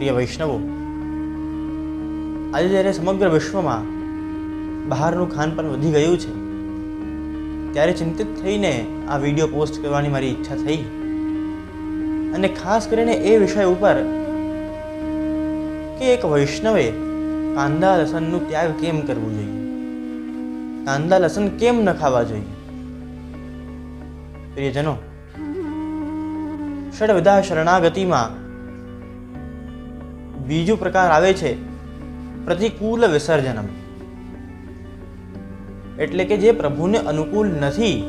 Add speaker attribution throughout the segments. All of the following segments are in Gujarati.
Speaker 1: પ્રિય વૈષ્ણવો, આજે જ્યારે સમગ્ર વિશ્વમાં બહારનું ખાનપાન વધી ગયું છે, ત્યારે ચિંતિત થઈને આ વીડિયો પોસ્ટ કરવાની મારી ઈચ્છા થઈ. અને ખાસ કરીને એ વિષય ઉપર કે એક વૈષ્ણવે કાંદા લસણનું ત્યાગ કેમ કરવું જોઈએ? કાંદા લસણ કેમ ન ખાવા જોઈએ? પ્રિયજનો, ષડવિધા શરણાગતિમાં બીજો પ્રકાર આવે છે પ્રતિકૂલ વિસર્જનમ. એટલે કે જે પ્રભુને અનુકૂળ નથી,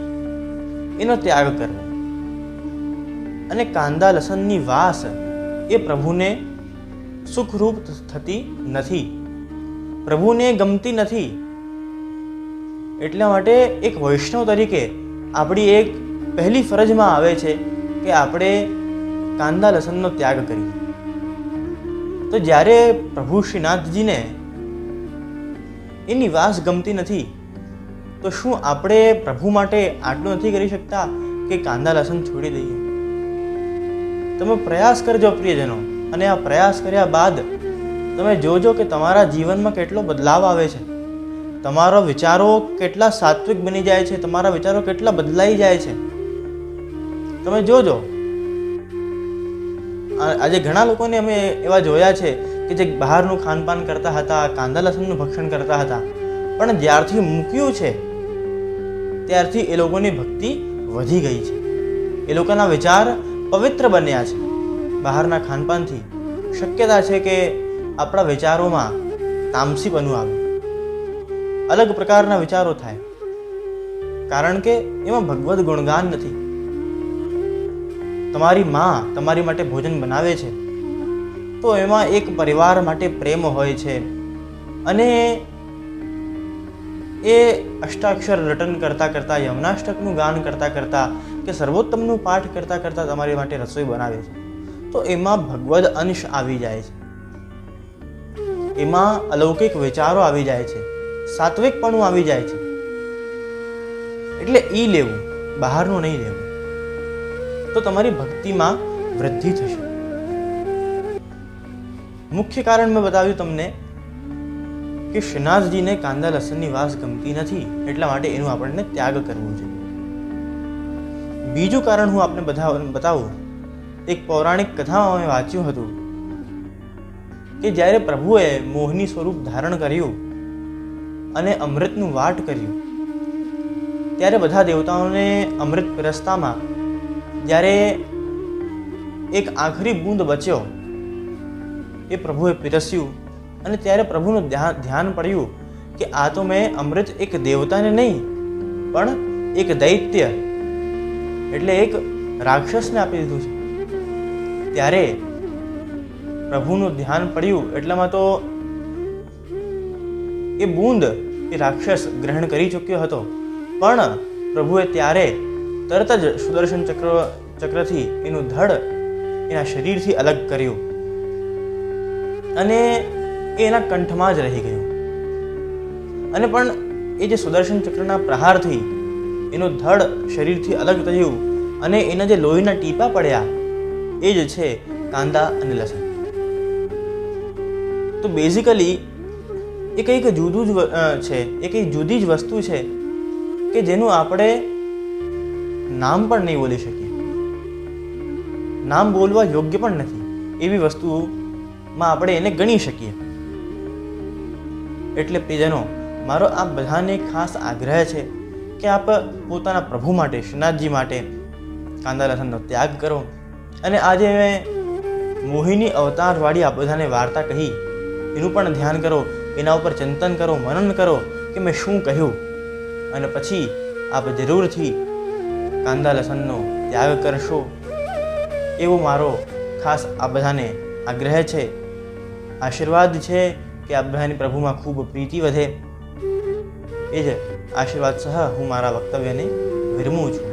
Speaker 1: એનો ત્યાગ કરવો. અને કાંદા લસણની વાસ એ પ્રભુને સુખરૂપ થતી નથી. પ્રભુને ગમતી નથી. એટલા માટે એક વૈષ્ણવ તરીકે આપણી એક પહેલી ફરજમાં આવે છે કે આપણે કાંદા લસણનો ત્યાગ કરીએ. તો જ્યારે પ્રભુ શ્રીનાથજીને એની વાસ ગમતી નથી, તો શું આપણે પ્રભુ માટે આટલું નથી કરી શકતા કે કાંદા લસણ છોડી દઈએ? તમે પ્રયાસ કરજો પ્રિયજનો, અને આ પ્રયાસ કર્યા બાદ તમે જોજો કે તમારા જીવનમાં કેટલો બદલાવ આવે છે. તમારો વિચારો કેટલા સાત્વિક બની જાય છે, તમારા વિચારો કેટલા બદલાઈ જાય છે. તમે જોજો આજે ઘણા લોકોને અમે એવા જોયા છે કે જે બહારનું ખાનપાન કરતા હતા, કાંદા લસણનું ભક્ષણ કરતા હતા. પણ જ્યારથી મૂક્યું છે, ત્યારથી એ લોકોની ભક્તિ વધી ગઈ છે. એ લોકોના વિચાર પવિત્ર બન્યા છે. બહારના ખાનપાનથી શક્યતા છે કે આપણા વિચારોમાં તામસીપનું આવે. અલગ પ્રકારના વિચારો થાય. કારણ કે એમાં ભગવદ ગુણગાન નથી. તમારી માં તમારી માટે ભોજન બનાવે છે. તો એમાં એક પરિવાર માટે પ્રેમ હોય છે. અને એ અષ્ટાક્ષર રટન કરતા કરતા, યમનાષ્ટકનું ગાન કરતા કરતા કે સર્વોત્તમનું પાઠ કરતા કરતા તમારી માટે રસોઈ બનાવે છે. તો એમાં ભગવદ અંશ આવી જાય છે. એમાં અલૌકિક વિચારો આવી જાય છે. સાત્વિકપણું આવી જાય છે. એટલે ઈ લેવું, બહારનું નહીં લેવું. તો તમારી ભક્તિમાં વૃદ્ધિ થશે. મુખ્ય કારણ મેં બતાવ્યું તમને કે શ્રીનાથજીને કાંદા લસણની વાસ ગમતી નથી, એટલા માટે એનું આપણને ત્યાગ કરવું જોઈએ. બીજું કારણ હું આપને બધા બતાવું. એક પૌરાણિક કથામાં મેં વાંચ્યું હતું કે જ્યારે પ્રભુએ મોહની સ્વરૂપ ધારણ કર્યું અને અમૃતનું વાટ કર્યું, ત્યારે બધા દેવતાઓને અમૃત પીરસતામાં જ્યારે એક આખરી બૂંદ બચ્યો, એ પ્રભુએ પીરસ્યું અને ત્યારે પ્રભુનું ધ્યાન પડ્યું કે આ તો મેં અમૃત એક દેવતાને નહીં, પણ એક દૈત્ય, એટલે એક રાક્ષસને આપી દીધું છે. ત્યારે પ્રભુનું ધ્યાન પડ્યું એટલામાં તો એ બૂંદ એ રાક્ષસ ગ્રહણ કરી ચૂક્યો હતો. પણ પ્રભુએ ત્યારે તરત જ સુદર્શન ચક્ર, ચક્રથી એનું ધડ એના શરીરથી અલગ કર્યું. અને એના કંઠમાં જ રહી ગયું. અને પણ એ જે સુદર્શન ચક્રના પ્રહારથી એનું ધડ શરીરથી અલગ થયું અને એના જે લોહીના ટીપા પડ્યા, એ જ છે કાંદા અને લસણ. તો બેઝિકલી એ કંઈક જુદું જ છે, એ કંઈક જુદી જ વસ્તુ છે કે જેનું આપણે નામ પણ નહીં બોલી શકીએ. નામ બોલવા યોગ્ય પણ નથી. એવી વસ્તુમાં આપણે એને ગણી શકીએ. એટલે પ્રિયજનો, મારો આ બધાને ખાસ આગ્રહ છે કે આપ પોતાના પ્રભુ માટે, શ્રીનાથજી માટે કાંદા લસણનો ત્યાગ કરો. અને આજે મેં મોહિની અવતારવાળી આ બધાને વાર્તા કહી. એનું પણ ધ્યાન કરો, એના ઉપર ચિંતન કરો, મનન કરો કે મેં શું કહ્યું. અને પછી આપ જરૂરથી કાંદા લસણનો ત્યાગ કરશો? એવો મારો ખાસ આ બધાને આગ્રહ છે. આશીર્વાદ છે કે આ બધાની પ્રભુમાં ખૂબ પ્રીતિ વધે. એ જ આશીર્વાદ સહ હું મારા વક્તવ્યને વિરમું છું.